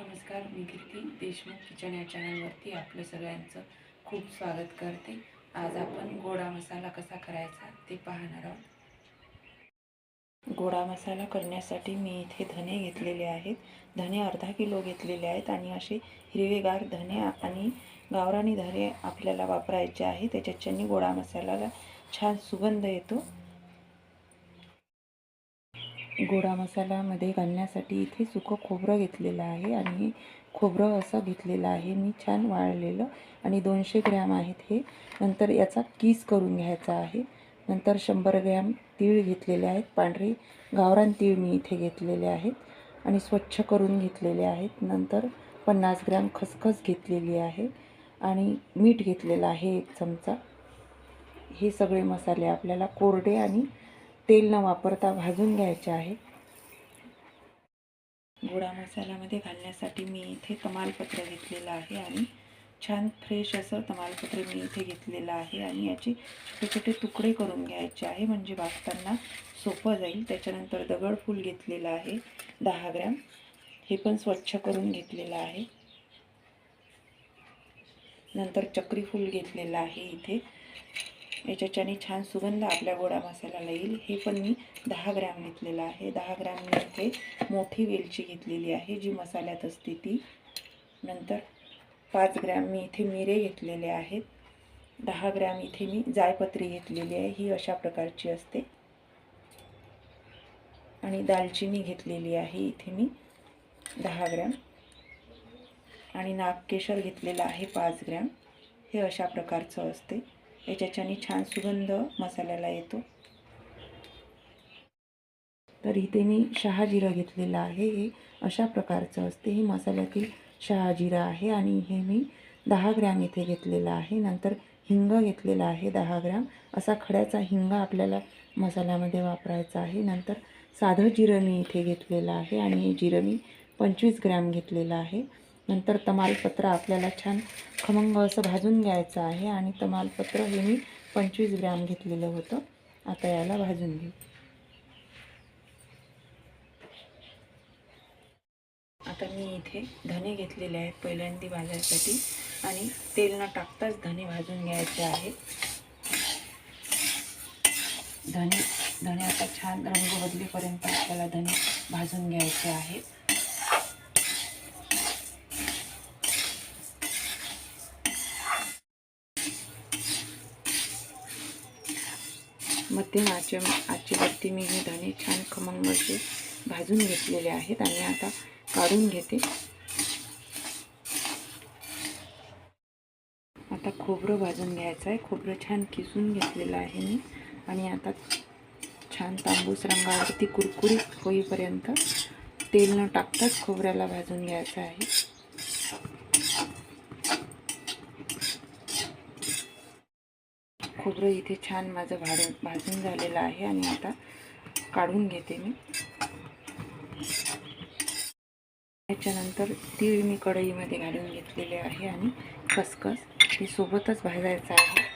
नमस्कार मी कीर्ती देशमुख किचन या चॅनलवरती आपलं सगळ्यांचं खूप स्वागत करते. आज आपण गोडा मसाला कसा करायचा ते पाहणार आहोत. गोडा मसाला करण्यासाठी मी इथे धने घेतलेले आहेत. धने अर्धा किलो घेतलेले आहेत आणि असे हिरवेगार धने आणि गावरानी धने आपल्याला वापरायचे आहे. त्याच्याच्यानी गोडा मसाल्याला छान सुगंध येतो. गोडा मसाल्यामध्ये घालण्यासाठी इथे सुकं खोबरं घेतलेलं आहे आणि खोबरं असं घेतलेलं आहे. मी छान वाळलेलं आणि दोनशे ग्रॅम आहेत हे. नंतर याचा कीस करून घ्यायचा आहे. नंतर शंभर ग्रॅम तीळ घेतलेले आहेत. पांढरे गावरान तीळ मी इथे घेतलेले आहेत आणि स्वच्छ करून घेतलेले आहेत. नंतर पन्नास ग्रॅम खसखस घेतलेली आहे आणि मीठ घेतलेलं आहे एक चमचा. हे सगळे मसाले आपल्याला कोरडे आणि तेल न वापरता भाजून घ्यायचे आहे. गोडा मसाल्यामध्ये घालण्यासाठी मी इथे तमालपत्र घेतलेलं आहे आणि छान फ्रेश असं तमालपत्र मी इथे घेतलेलं आहे आणि याचे छोटे छोटे तुकडे करून घ्यायचे आहे. म्हणजे भाजताना सोपं जाईल. त्याच्यानंतर दगडफूल घेतलेलं आहे. दहा ग्रॅम. हे पण स्वच्छ करून घेतलेलं आहे. नंतर चक्रीफूल घेतलेलं आहे इथे. याच्याच्याने छान सुगंध आपल्या गोडा मसाल्याला येईल. हे पण मी दहा ग्रॅम घेतलेलं आहे. दहा ग्रॅम मी इथे मोठी वेलची घेतलेली आहे जी मसाल्यात असते ती. नंतर पाच ग्रॅम मी इथे मिरे घेतलेले आहेत. दहा ग्रॅम इथे मी जायपत्री घेतलेली आहे. ही अशा प्रकारची असते. आणि दालचिनी घेतलेली आहे इथे मी दहा ग्रॅम. आणि नागकेशर घेतलेलं आहे पाच ग्रॅम. हे अशा प्रकारचं असते. याच्याच्याने छान सुगंध मसाल्याला येतो. तर इथे मी शहाजिरा घेतलेला आहे. हे अशा प्रकारचं असते. हे मसाल्यातील शहाजिरा आहे आणि हे मी दहा ग्रॅम इथे घेतलेलं आहे. नंतर हिंग घेतलेला आहे दहा ग्रॅम. असा खड्याचा हिंग आपल्याला मसाल्यामध्ये वापरायचा आहे. नंतर साधं जिरं मी इथे घेतलेलं आहे आणि हे जिरं मी पंचवीस ग्रॅम घेतलेलं आहे. नंतर तमालपत्र आपल्याला छान खमंग असं भाजून घ्यायचं आहे आणि तमालपत्र हे मी पंचवीस ग्रॅम घेतलेलं होतं. आता याला भाजून घेऊ. आता मी इथे धने घेतलेले आहेत पहिल्यांदा भाजायसाठी आणि तेल न टाकताच धने भाजून घ्यायचे आहेत धने धने आता छान रंग बदलेपर्यंत आपल्याला धने भाजून घ्यायचे आहेत मध्यम आचे आचेवरती मी हे धणे छान खमंग असे भाजून घेतलेले आहेत आणि आता काढून घेते. आता खोबरं भाजून घ्यायचं आहे. खोबरं छान किसून घेतलेलं आहे मी. आणि आता छान तांबूस रंगावरती कुरकुरीत होईपर्यंत तेल न टाकताच खोबऱ्याला भाजून घ्यायचं आहे. खोबरं इथे छान माझं भाडून भाजून झालेलं आहे आणि आता काढून घेते मी. त्याच्यानंतर तीळ मी कढईमध्ये घालून घेतलेले आहे आणि खसखस. हे सोबतच भाजायचं आहे.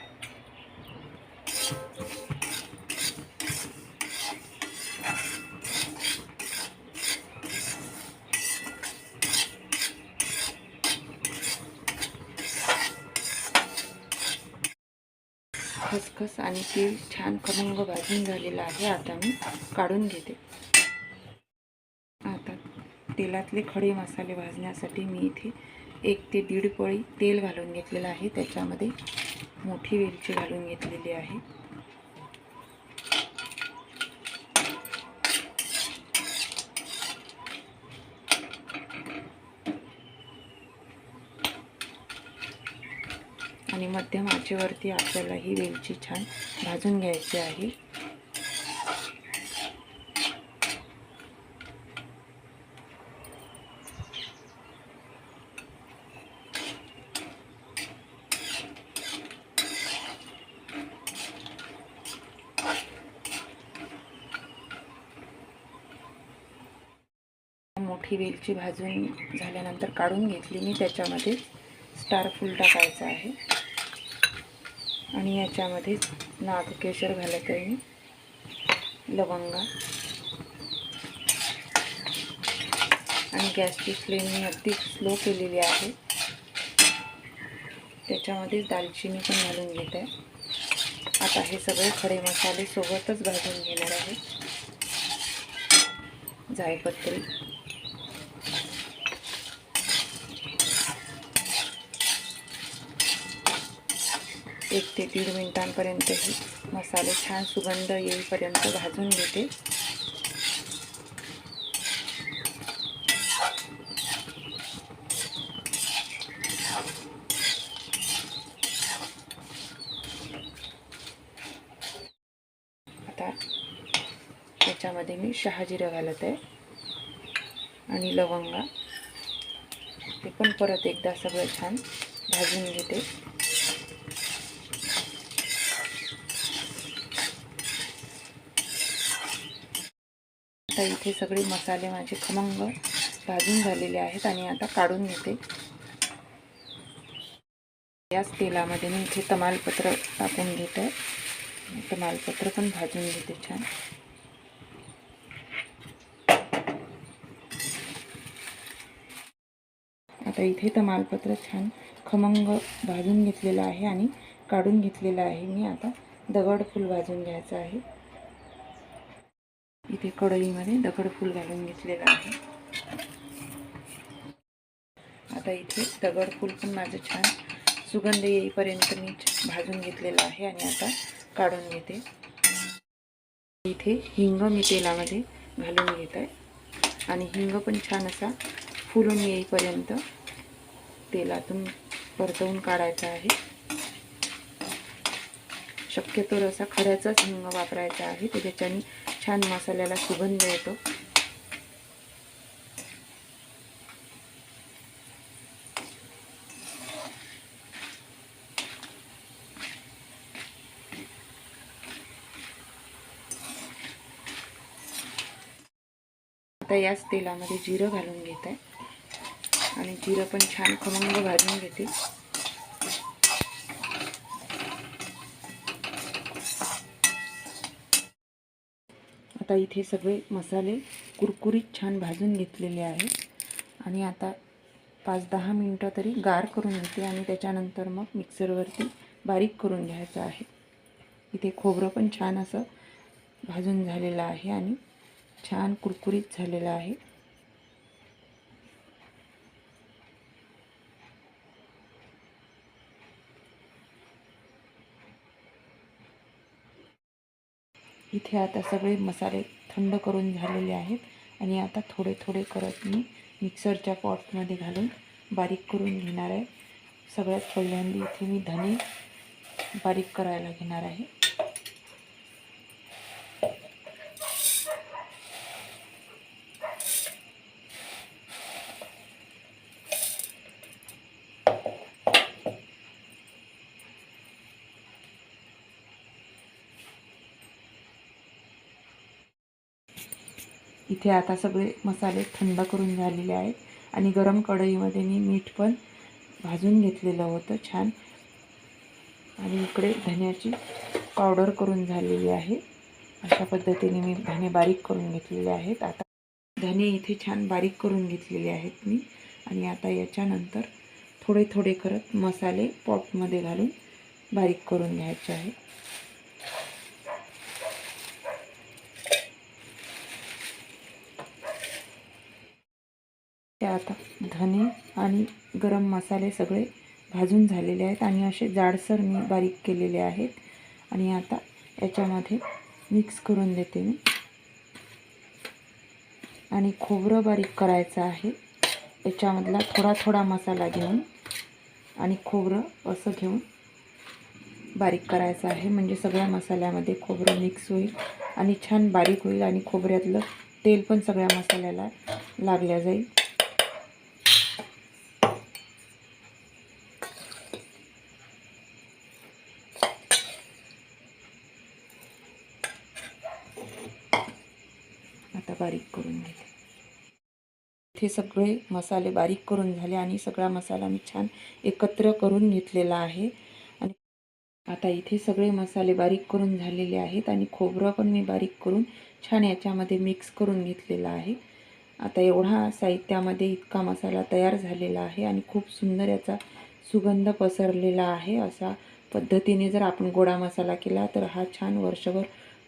खसखस आणि तीळ छान खमंग भाजून झालेला आहे. आता मी काढून घेते. आता तेलातले खडे मसाले भाजण्यासाठी मी इथे एक ते दीड पळी तेल घालून घेतलेलं आहे. त्याच्यामध्ये मोठी वेलची घालून घेतलेली आहे आणि मध्यम आचेवरती आपल्याला ही वेलची छान भाजून घ्यायची आहे. मोठी वेलची भाजून झाल्यानंतर काढून घेतली मी त्याच्यामध्ये स्टार फुल टाकायचं आहे. आणि याच्यामध्ये नागकेशर घालत आहे. मी लवंगा. आणि गॅसची फ्लेम मी अगदी स्लो केलेली आहे. त्याच्यामध्येच दालचिनी पण घालून घेत. आहे आता हे सगळे खडे मसाले सोबतच भाजून घेणार आहे. जायपत्री एक ते दीड मिनिटांपर्यंत ही मसाले छान सुगंध येईपर्यंत भाजून घेते. आता त्याच्यामध्ये मी शहाजिरं घालत आहे आणि लवंगा. ते पण परत एकदा सगळं छान भाजून घेते. आता इथे सगळे मसाले माझे खमंग भाजून झालेले आहेत आणि आता काढून घेते. याच तेलामध्ये मी इथे तमालपत्र टाकून घेत. आहे तमालपत्र पण भाजून घेते छान. आता इथे तमालपत्र छान खमंग भाजून घेतलेलं आहे आणि काढून घेतलेलं आहे मी. आता दगड फूल भाजून घ्यायचं आहे. इथे कढईमध्ये दगडफूल घालून घेतलेलं आहे. आता इथे दगडफूल पण माझं छान सुगंध येईपर्यंत मी भाजून घेतलेलं आहे आणि आता काढून घेते. इथे हिंग मी तेलामध्ये घालून घेत आहे. आणि हिंग पण छान असा फुलून येईपर्यंत तेलातून परतवून काढायचा आहे. शक्यतो असा खऱ्याचाच हिंग वापरायचा आहे त्याच्याने छान मसाल्याला सुगंध येतो. आता याच तेलामध्ये जिरं घालून घेत. आहे आणि जिरं पण छान खमंग भाजून घेते. आता इथे सगळे मसाले कुरकुरीत छान भाजून घेतलेले आहेत. आणि आता पाच दहा मिनटं तरी गार करून घेते आणि त्याच्यानंतर मग मिक्सरवरती बारीक करून घ्यायचं आहे. इथे खोबरं पण छान असं भाजून झालेलं आहे आणि छान कुरकुरीत झालेलं आहे. इथे आता सगळे मसाले थंड करून झालेले आहेत. आणि आता थोडे थोडे करत मी मिक्सरच्या पॉटमध्ये घालून बारीक करून घेणार आहे. सगळ्यात पहिल्यांदा इथे मी धने बारीक करायला घेणार आहे. इथे आता सगळे मसाले थंड करून झालेले आहेत. आणि गरम कढईमध्ये मी मीठ पण भाजून घेतलेलं होतं छान. आणि इकडे धन्याची पावडर करून झालेली आहे. अशा पद्धतीने मी धने बारीक करून घेतलेले आहेत. आता धने इथे छान बारीक करून घेतलेले आहेत मी. आणि आता याच्यानंतर थोडे थोडे करत मसाले पॉटमध्ये घालून बारीक करून घ्यायचे आहे. ते आता धने आणि गरम मसाले सगळे भाजून झालेले आहेत आणि असे जाडसर मी बारीक केलेले आहेत. आणि आता याच्यामध्ये मिक्स करून देते मी. आणि खोबरं बारीक करायचं आहे. याच्यामधला थोडा थोडा मसाला घेऊन आणि खोबरं असं घेऊन बारीक करायचं आहे. म्हणजे सगळ्या मसाल्यामध्ये खोबरं मिक्स होईल आणि छान बारीक होईल आणि खोबऱ्यातलं तेल पण सगळ्या मसाल्याला लागल्या जाईल आता बारीक करून घेते इथे सगळे मसाले बारीक करून झाले आणि सगळा मसाला मी छान एकत्र करून घेतलेला आहे. आणि आता इथे सगळे मसाले बारीक करून झालेले आहेत आणि खोबरं पण मी बारीक करून छान याच्यामध्ये मिक्स करून घेतलेलं आहे. आता एवढा साहित्यामध्ये इतका मसाला तयार झालेला आहे आणि खूप सुंदर याचा सुगंध पसरलेला आहे. असा पद्धतीने जर आपण गोडा मसाला केला तर हा छान वर्षभर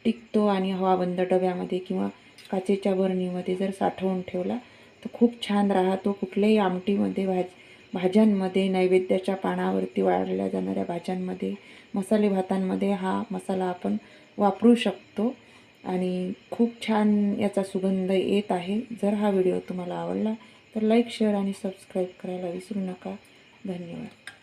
टिकतो आणि हवाबंद डब्यामध्ये किंवा काचेच्या बरणीमध्ये जर साठवून ठेवला तो खूप छान राहतो कुठल्याही आमटीमध्ये भाज भाज्यांमध्ये नैवेद्याच्या पानावरती वाढल्या जाणाऱ्या भाज्यांमध्ये मसाले भातांमध्ये हा मसाला आपण वापरू शकतो. आणि खूप छान याचा सुगंध येत आहे. जर हा व्हिडिओ तुम्हाला आवडला तर लाईक शेअर आणि सबस्क्राईब करायला विसरू नका. धन्यवाद.